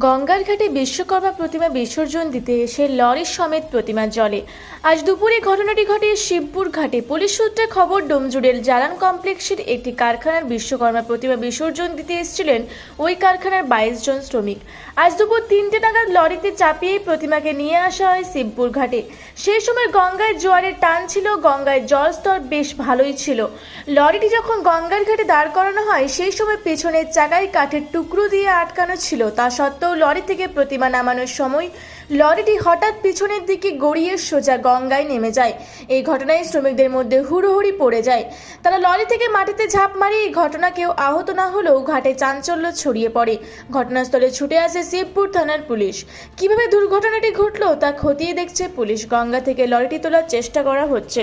গঙ্গার ঘাটে বিশ্বকর্মা প্রতিমা বিসর্জন দিতে এসে লরির সমেত প্রতিমা জলে আজ দুপুরে ঘটনাটি ঘটে শিবপুর ঘাটে। পুলিশ সূত্রে খবর ডোমজুড়ের জালান কমপ্লেক্সের একটি কারখানার বিশ্বকর্মা প্রতিমা বিসর্জন দিতে এসেছিলেন ওই কারখানার বাইশ জন শ্রমিক। আজ দুপুর তিনটে নাগাদ লরিতে চাপিয়ে প্রতিমাকে নিয়ে আসা হয় শিবপুর ঘাটে। সেই সময় গঙ্গায় জোয়ারের টান ছিল, গঙ্গায় জলস্তর বেশ ভালোই ছিল। লরিটি যখন গঙ্গার ঘাটে দাঁড় করানো হয়, সেই সময় পেছনের চাকায় কাঠের টুকরো দিয়ে আটকানো ছিল। তা সত্ত্বেও লরি থেকে প্রতিমা নামানোর সময় লরিটি হঠাৎ পিছনের দিকে গড়িয়ে সোজা গঙ্গায় নেমে যায়। এই ঘটনায় শ্রমিকদের মধ্যে হুড়োহুড়ি পড়ে যায়। তারা লরি থেকে মাটিতে ঝাঁপ মারি, এই ঘটনা কেউ আহত না হলেও ঘাটে চাঞ্চল্য ছড়িয়ে পড়ে। ঘটনাস্থলে ছুটে আসে শিবপুর থানার পুলিশ। কীভাবে দুর্ঘটনাটি ঘটলো তা খতিয়ে দেখছে পুলিশ। গঙ্গা থেকে লরিটি তোলার চেষ্টা করা হচ্ছে।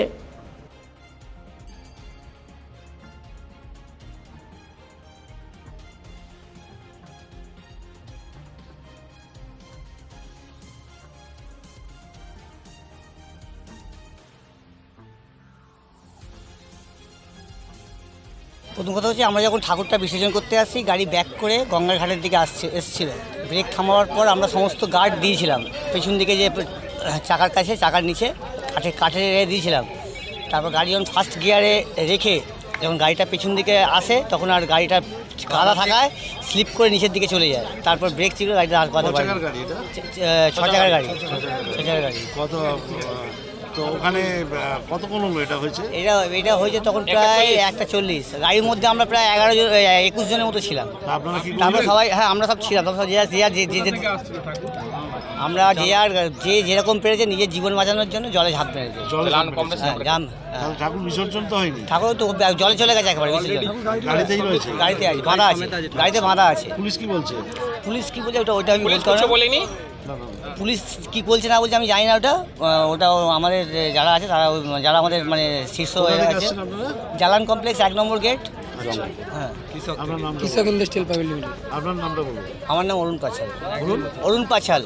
প্রথম কথা হচ্ছে আমরা যখন ঠাকুরটা বিসর্জন করতে আসছি গাড়ি ব্যাক করে গঙ্গার ঘাটের দিকে আসছে এসেছিল। ব্রেক থামাবার পর আমরা সমস্ত গার্ড দিয়েছিলাম। পেছন দিকে যে চাকার কাছে চাকার নিচে কাঠে কাঠে রেখে দিয়েছিলাম। তারপর গাড়ি যখন ফার্স্ট গিয়ারে রেখে যখন গাড়িটা পেছন দিকে আসে তখন আর গাড়িটা কাদা থাকায় স্লিপ করে নিচের দিকে চলে যায়। তারপর ব্রেক ছিল গাড়িটা আর কথা ক চাকার গাড়ি ছ চাকার গাড়ি। ছ চাকার গাড়ি। কত তো ওখানে কতক্ষণ হলো এটা হয়েছে? এটা এটা হয়েছে তখন প্রায় একটা চল্লিশ। গাড়ির মধ্যে আমরা প্রায় এগারো জন একুশ জনের মতো ছিলাম। তা আপনারা কি তারপর সবাই হ্যাঁ আমরা সব ছিলাম। যে যে যে আমরা যে আর যে যেরকম পেরেছে নিজের জীবন বাঁচানোর জন্য জলে ঝাঁপ মেরেছে। জলে হ্যাঁ। ঠাকুর বিসর্জন তো হয়নি? ঠাকুর তো জলে চলে গেছে একেবারে। গাড়িতেই রয়েছে? গাড়িতে আছে বাঁধা আছে। গাড়িতে বাঁধা আছে। পুলিশ কি বলছে? পুলিশ কি বলছে ওটা ওটা আমি বলতে পারব। বলেনি। পুলিশ কি বলছে না বলছে আমি জানি না ওটা। ওটা আমাদের যারা আছে তারা যারা আমাদের মানে শীর্ষ হয়ে গেছে আছে। জালান কমপ্লেক্স এক নম্বর গেট। আচ্ছা। হ্যাঁ। কৃষক। ইন্ডাস্ট্রিয়াল আপনার নামটা বলুন। আমার নাম অরুণ পাছাল। অরুণ পাছাল।